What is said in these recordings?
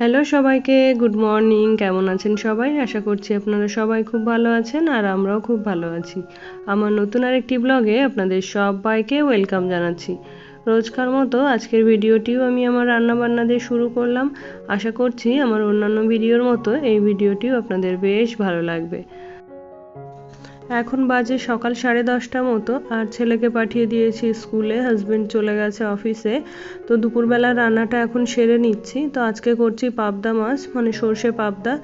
Hello সবাইকে good morning কেমন আছেন সবাই? আশা করছি আপনারা সবাই খুব ভালো আছেন আর আমরাও খুব ভালো আছি। আমার নতুন আরেকটি ব্লগে আপনাদের সবাইকে ওয়েলকাম জানাচ্ছি। রোজকার মতো আজকের ভিডিওটিও আমি আমার রান্নাবান্না দিয়ে শুরু করলাম। আশা করছি আমার অন্যান্য ভিডিওর মতো এই ভিডিওটিও আপনাদের বেশ ভালো লাগবে। এখন বাজে সকাল সাড়ে দশটা মতো, আর ছেলেকে পাঠিয়ে দিয়েছি স্কুলে হাজব্যান্ড চলে গেছে অফিসে। তো দুপুরবেলা রান্নাটা এখন সেরে নিচ্ছি। তো আজকে করছি পাবদা মাছ মানে সর্ষে পাবদা।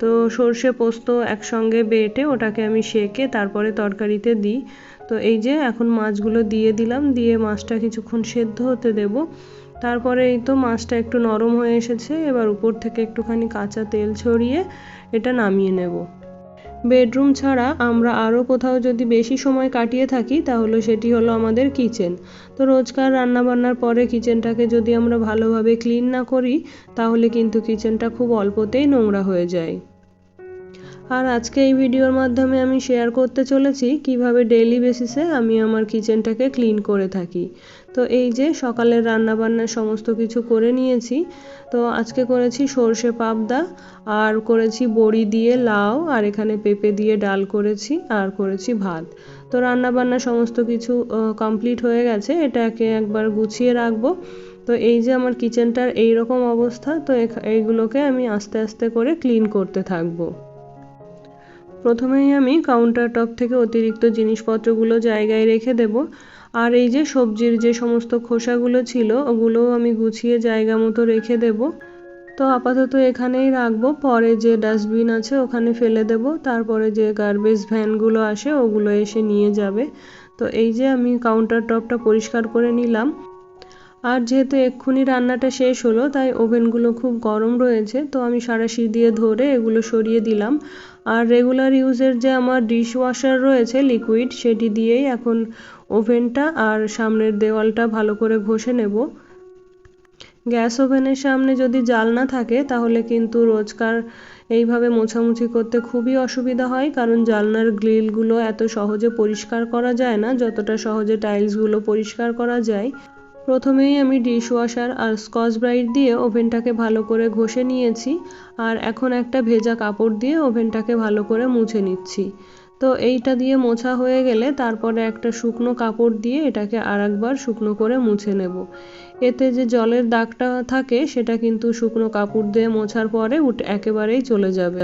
তো সর্ষে পোস্ত একসঙ্গে বেটে ওটাকে আমি সেকে তারপরে তরকারিতে দিই। তো এই যে এখন মাছগুলো দিয়ে দিলাম, দিয়ে মাছটা কিছুক্ষণ সেদ্ধ হতে দেব। তারপরে এই তো মাছটা একটু নরম হয়ে এসেছে, এবার উপর থেকে একটুখানি কাঁচা তেল ছড়িয়ে এটা নামিয়ে নেব। বেডরুম ছাড়া আমরা আরও কোথাও যদি বেশি সময় কাটিয়ে থাকি, তাহলে সেটি হলো আমাদের কিচেন। তো রোজকার রান্নাবান্নার পরে কিচেনটাকে যদি আমরা ভালোভাবে ক্লিন না করি, তাহলে কিন্তু কিচেনটা খুব অল্পতেই নোংরা হয়ে যায়। আর আজকে এই ভিডিওর মাধ্যমে আমি শেয়ার করতে চলেছি, কীভাবে ডেইলি বেসিসে আমি আমার কিচেনটাকে ক্লিন করে থাকি। তো এই যে সকালের রান্নাবান্না সমস্ত কিছু করে নিয়েছি। তো আজকে করেছি সর্ষে পাবদা, আর করেছি বড়ি দিয়ে লাউ, আর এখানে পেঁপে দিয়ে ডাল করেছি, আর করেছি ভাত। তো রান্নাবান্না সমস্ত কিছু কমপ্লিট হয়ে গেছে। এটাকে একবার গুছিয়ে রাখব। তো এই যে আমার কিচেনটার এই রকম অবস্থা, তো এইগুলোকে আমি আস্তে আস্তে করে ক্লিন করতে থাকব। প্রথমেই আমি কাউন্টার টপ থেকে অতিরিক্ত জিনিসপত্রগুলো জায়গায় রেখে দেব। আর এই যে সবজির যে সমস্ত খোসাগুলো ছিল ওগুলোও আমি গুছিয়ে জায়গা মতো রেখে দেব। তো আপাতত এখানেই রাখব। পরে যে ডাস্টবিন আছে ওখানে ফেলে দেব। তারপরে যে গার্বেজ ভ্যানগুলো আসে, ওগুলো এসে নিয়ে যাবে। তো এই যে আমি কাউন্টার টপটা পরিষ্কার করে নিলাম। আর যেহেতু এক্ষুনি রান্নাটা শেষ হলো, তাই ওভেনগুলো খুব গরম রয়েছে, তো আমি সারাশি দিয়ে ধরে এগুলো সরিয়ে দিলাম। আর রেগুলার ইউজের যে আমার ডিশ ওয়াশার রয়েছে লিকুইড সেটি দিয়েই এখন ওভেনটা আর সামনের দেওয়ালটা ভালো করে ঘষে নেব। গ্যাস ওভেনের সামনে যদি জাল না থাকে, তাহলে কিন্তু রোজকার এইভাবে মোছামুছি করতে খুবই অসুবিধা হয়, কারণ জালনার গ্রিলগুলো এত সহজে পরিষ্কার করা যায় না, যতটা সহজে টাইলসগুলো পরিষ্কার করা যায়। প্রথমেই আমি ডিশ ওয়াশার আর স্কচ ব্রাইট দিয়ে ওভেনটাকে ভালো করে ঘষে নিয়েছি আর এখন একটা ভেজা কাপড় দিয়ে ওভেনটাকে ভালো করে মুছে নিচ্ছি। তো এইটা দিয়ে মোছা হয়ে গেলে তারপরে একটা শুকনো কাপড় দিয়ে এটাকে আর একবার শুকনো করে মুছে নেব। এতে যে জলের দাগটা থাকে সেটা কিন্তু শুকনো কাপড় দিয়ে মোছার পরে উঠে একেবারেই চলে যাবে।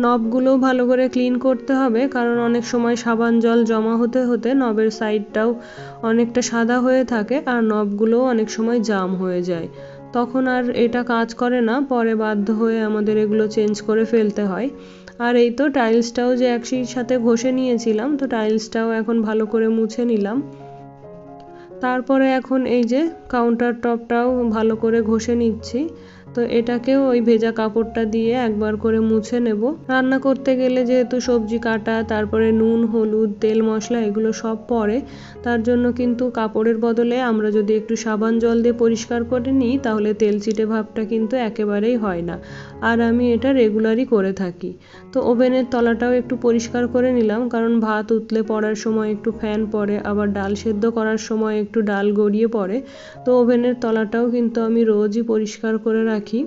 নবগুলোও ভালো করে ক্লিন করতে হবে, কারণ অনেক সময় সাবান জল জমা হতে হতে নবের সাইডটাও অনেকটা সাদা হয়ে থাকে আর নবগুলোও অনেক সময় জাম হয়ে যায়। তখন আর এটা কাজ করে না, পরে বাধ্য হয়ে আমাদের এগুলো চেঞ্জ করে ফেলতে হয়। আর এই তো টাইলসটাও যে একই সাথে ঘষে নিয়েছিলাম, তো টাইলসটাও এখন ভালো করে মুছে নিলাম। তারপরে এখন এই যে কাউন্টার টপটাও ভালো করে ঘষে নিচ্ছি। তো এটাকেও ওই ভেজা কাপড়টা দিয়ে একবার করে মুছে নেব। রান্না করতে গেলে যেহেতু সবজি কাটা, তারপরে নুন, হলুদ, তেল, মশলা এগুলো সব পড়ে, তার জন্য কিন্তু কাপড়ের বদলে আমরা যদি একটু সাবান জল দিয়ে পরিষ্কার করে নিই, তাহলে তেল চিটে ভাবটা কিন্তু একেবারেই হয় না। আর আমি এটা রেগুলারই করে থাকি। তো ওভেনের তলাটাও একটু পরিষ্কার করে নিলাম, কারণ ভাত উতলে পড়ার সময় একটু ফ্যান পড়ে, আবার ডাল সেদ্ধ করার সময় একটু ডাল গড়িয়ে পড়ে। তো ওভেনের তলাটাও কিন্তু আমি রোজই পরিষ্কার করে রাখি। রাখি।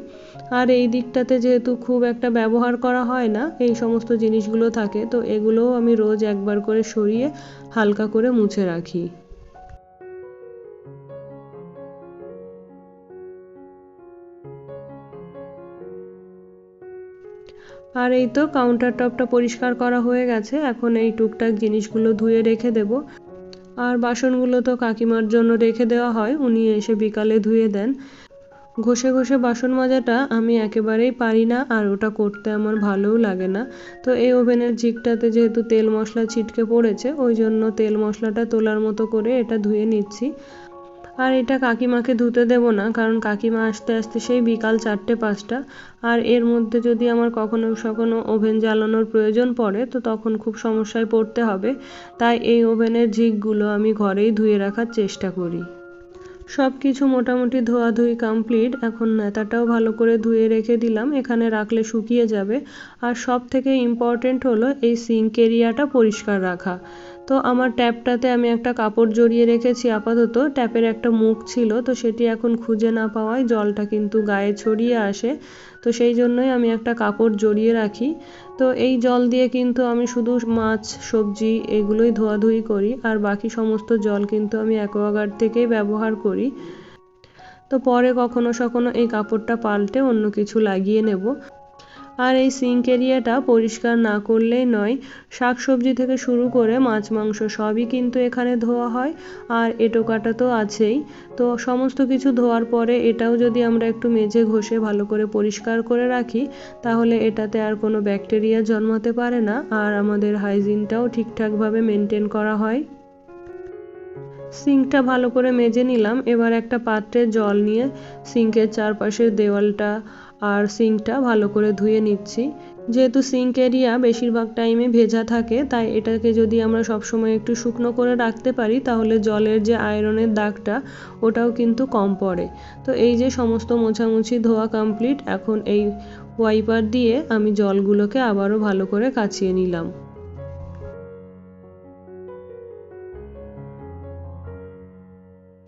আর এই দিকটাতে যেহেতু খুব একটা ব্যবহার করা হয় না, এই সমস্ত জিনিসগুলো থাকে, তো এগুলোও আমি রোজ একবার করে সরিয়ে হালকা করে মুছে রাখি। আর এই তো কাউন্টার টপটা পরিষ্কার করা হয়ে গেছে, এখন এই টুকটাক জিনিসগুলো ধুয়ে রেখে দেব। আর বাসনগুলো তো কাকিমার জন্য রেখে দেওয়া হয়, উনি এসে বিকালে ধুয়ে দেন। ঘষে ঘষে বাসন মাজাটা আমি একেবারেই পারি না আর ওটা করতে আমার ভালোও লাগে না। তো এই ওভেনের ঝিকটাতে যেহেতু তেল মশলা ছিটকে পড়েছে, ওই জন্য তেল মশলাটা তোলার মতো করে এটা ধুয়ে নিচ্ছি। আর এটা কাকিমাকে ধুতে দেব না, কারণ কাকিমা আসতে আসতে সেই বিকাল চারটে পাঁচটা। আর এর মধ্যে যদি আমার কখনো কখনো ওভেন জ্বালানোর প্রয়োজন পড়ে, তো তখন খুব সমস্যায় পড়তে হবে। তাই এই ওভেনের ঝিকগুলো আমি ঘরেই ধুয়ে রাখার চেষ্টা করি। সব কিছু মোটামুটি ধোয়াধুই কমপ্লিট এখন নেতাটাও ভালো করে ধুয়ে রেখে দিলাম, এখানে রাখলে শুকিয়ে যাবে। আর সব থেকে ইম্পর্টেন্ট হলো এই সিঙ্ক এরিয়াটা পরিষ্কার রাখা। তো আমার ট্যাপটাতে আমি একটা কাপড় জড়িয়ে রেখেছি, আপাতত। ট্যাপের একটা মুখ ছিল, তো সেটি এখন খুঁজে না পাওয়ায় জলটা কিন্তু গায়ে ছড়িয়ে আসে। তো সেই জন্যই আমি একটা কাপড় জড়িয়ে রাখি। তো এই জল দিয়ে কিন্তু আমি শুধু মাছ, সবজি এগুলোই ধোয়াধুয়ি করি, আর বাকি সমস্ত জল কিন্তু আমি অ্যাকোয়াগার্ড থেকেই ব্যবহার করি। তো পরে কখনো সখনো এই কাপড়টা পাল্টে অন্য কিছু লাগিয়ে নেব। আর এই সিঙ্ক এরিয়াটা পরিষ্কার না করলেই নয়। শাক সবজি থেকে শুরু করে মাছ, মাংস সবই কিন্তু এখানে ধোয়া হয়, আর এটো কাটা তো আছেই। তো সমস্ত কিছু ধোয়ার পরে এটাও যদি আমরা একটু মেজে ঘষে ভালো করে পরিষ্কার করে রাখি, তাহলে এটাতে আর কোনো ব্যাকটেরিয়া জন্মাতে পারে না, আর আমাদের হাইজিনটাও ঠিকঠাকভাবে মেনটেন করা হয়। সিঙ্কটা ভালো করে মেজে নিলাম। এবার একটা পাত্রে জল নিয়ে সিঙ্কের চারপাশের দেওয়ালটা আর সিঙ্কটা ভালো করে ধুয়ে নিচ্ছি। যেহেতু সিঙ্ক এরিয়া বেশিরভাগ টাইমে ভেজা থাকে, তাই এটাকে যদি আমরা সবসময় একটু শুকনো করে রাখতে পারি, তাহলে জলের যে আয়রনের দাগটা, ওটাও কিন্তু কম পড়ে। তো এই যে সমস্ত মোছামুছি ধোয়া কমপ্লিট, এখন এই ওয়াইপার দিয়ে আমি জলগুলোকে আবারও ভালো করে কাচিয়ে নিলাম।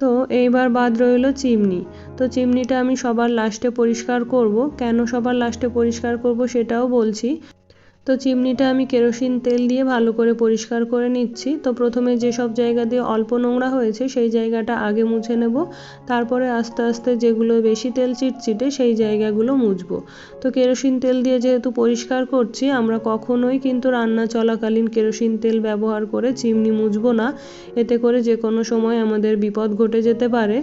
তো এইবার বাদ রইল চিমনি। তো চিমনিটা আমি সবার লাস্টে পরিষ্কার করব। কেন সবার লাস্টে পরিষ্কার করব সেটাও বলছি। তো চিমনিটা আমি কেরোসিন তেল দিয়ে ভালো করে পরিষ্কার করে নিচ্ছি। তো প্রথমে যেসব জায়গা দিয়ে অল্প নোংরা হয়েছে, সেই জায়গাটা আগে মুছে নেব। তারপরে আস্তে আস্তে যেগুলো বেশি তেল চিটচিটে, সেই জায়গাগুলো মুছবো। তো কেরোসিন তেল দিয়ে যেহেতু পরিষ্কার করছি, আমরা কখনোই কিন্তু রান্না চলাকালীন কেরোসিন তেল ব্যবহার করে চিমনি মুছবো না। এতে করে যে কোনো সময় আমাদের বিপদ ঘটে যেতে পারে।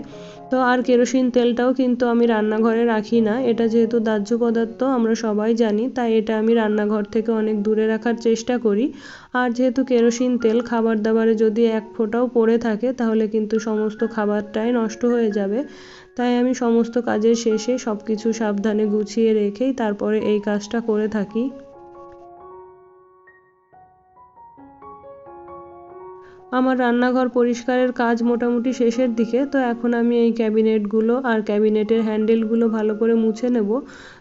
তো আর কেরোসিন তেলটাও কিন্তু আমি রান্নাঘরে রাখি না। এটা যেহেতু দাহ্য পদার্থ, আমরা সবাই জানি, তাই এটা আমি রান্নাঘর থেকে অনেক দূরে রাখার চেষ্টা করি। আর যেহেতু কেরোসিন তেল খাবার দাবারে যদি এক ফোঁটাও পড়ে থাকে, তাহলে কিন্তু সমস্ত খাবারটাই নষ্ট হয়ে যাবে। তাই আমি সমস্ত কাজের শেষে সব কিছু সাবধানে গুছিয়ে রেখেই তারপরে এই কাজটা করে থাকি। আমার রান্নাঘর পরিষ্কারের কাজ মোটামুটি শেষের দিকে, তো এখন আমি এই ক্যাবিনেটগুলো আর ক্যাবিনেটের হ্যান্ডেলগুলো ভালো করে মুছে নেব।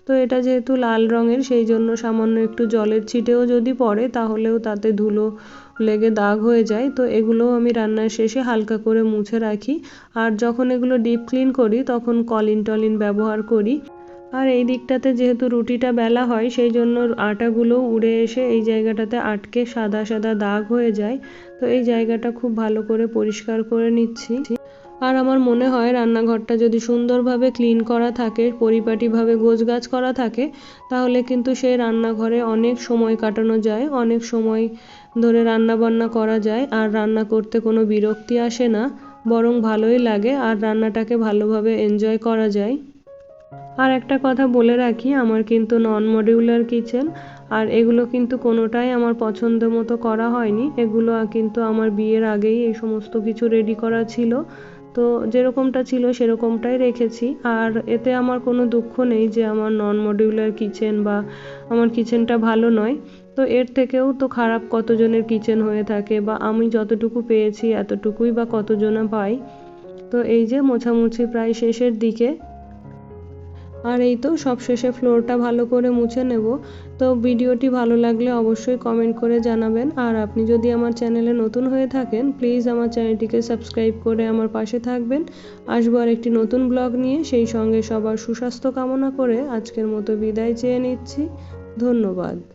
তো এটা যেহেতু লাল রঙের, সেই জন্য সামান্য একটু জলের ছিটেও যদি পড়ে, তাহলেও তাতে ধুলো লেগে দাগ হয়ে যায়। তো এগুলোও আমি রান্নার শেষে হালকা করে মুছে রাখি। আর যখন এগুলো ডিপ ক্লিন করি, তখন কলিন টলিন ব্যবহার করি। আর এই দিকটাতে যেহেতু রুটিটা বেলা হয়, সেই জন্য আটাগুলো উড়ে এসে এই জায়গাটাতে আটকে সাদা সাদা দাগ হয়ে যায়। তো এই জায়গাটা খুব ভালো করে পরিষ্কার করে নিচ্ছি। আর আমার মনে হয় রান্নাঘরটা যদি সুন্দরভাবে ক্লিন করা থাকে, পরিপাটিভাবে গোছগাছ করা থাকে, তাহলে কিন্তু সেই রান্নাঘরে অনেক সময় কাটানো যায়, অনেক সময় ধরে রান্না বান্না করা যায়, আর রান্না করতে কোনো বিরক্তি আসে না, বরং ভালোই লাগে, আর রান্নাটাকে ভালোভাবে এনজয় করা যায়। আর একটা কথা বলে রাখি, আমার কিন্তু নন মডিউলার কিচেন আর এগুলো কিন্তু কোনোটাই আমার পছন্দ মতো করা হয়নি। এগুলো কিন্তু আমার বিয়ের আগেই এই সমস্ত কিছু রেডি করা ছিল। তো যেরকমটা ছিল সেরকমটাই রেখেছি। আর এতে আমার কোনো দুঃখ নেই যে আমার নন মডিউলার কিচেন বা আমার কিচেনটা ভালো নয়। তো এর থেকেও তো খারাপ কতজনের কিচেন হয়ে থাকে বা আমি যতটুকু পেয়েছি এতটুকুই বা কতজনা পাই তো এই যে মোছামুছি প্রায় শেষের দিকে। আর এই তো সবশেষে ফ্লোরটা ভালো করে মুছে নেব। তো ভিডিওটি ভালো লাগলে অবশ্যই কমেন্ট করে জানাবেন। আর আপনি যদি আমার চ্যানেলে নতুন হয়ে থাকেন প্লিজ আমার চ্যানেলটিকে সাবস্ক্রাইব করে আমার পাশে থাকবেন। আসব আর একটি নতুন ব্লগ নিয়ে। সেই সঙ্গে সবার সুস্বাস্থ্য কামনা করে আজকের মতো বিদায় চেয়ে নিচ্ছি। ধন্যবাদ।